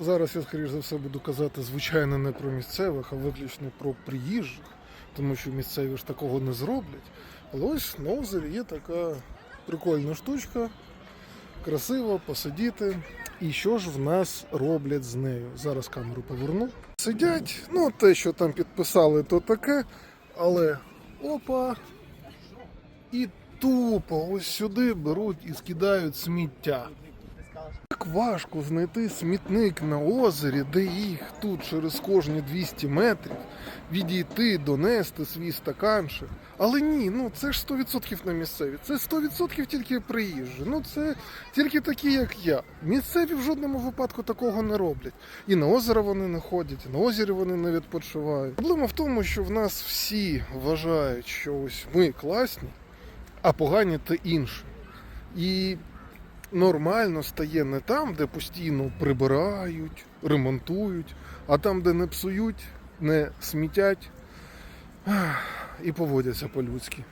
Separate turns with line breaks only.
Зараз я, скоріш за все, буду казати, звичайно, не про місцевих, а виключно про приїжджих, тому що місцеві ж такого не зроблять. Але ось на озері є така прикольна штучка, красиво посидіти. І що ж в нас роблять з нею? Зараз камеру поверну. Сидять, ну те, що там підписали, то таке, але опа. І тупо ось сюди беруть і скидають сміття. Так важко знайти смітник на озері, де їх тут через кожні 200 метрів відійти, донести свій стаканчик. Але ні, ну це ж 100% на місцеві. Це 100% тільки приїжджі. Ну це тільки такі, як я. Місцеві в жодному випадку такого не роблять. І на озеро вони не ходять, і на озері вони не відпочивають. Проблема в тому, що в нас всі вважають, що ось ми класні, а погані та інші. І нормально стає не там, де постійно прибирають, ремонтують, а там, де не псують, не смітять і поводяться по-людськи.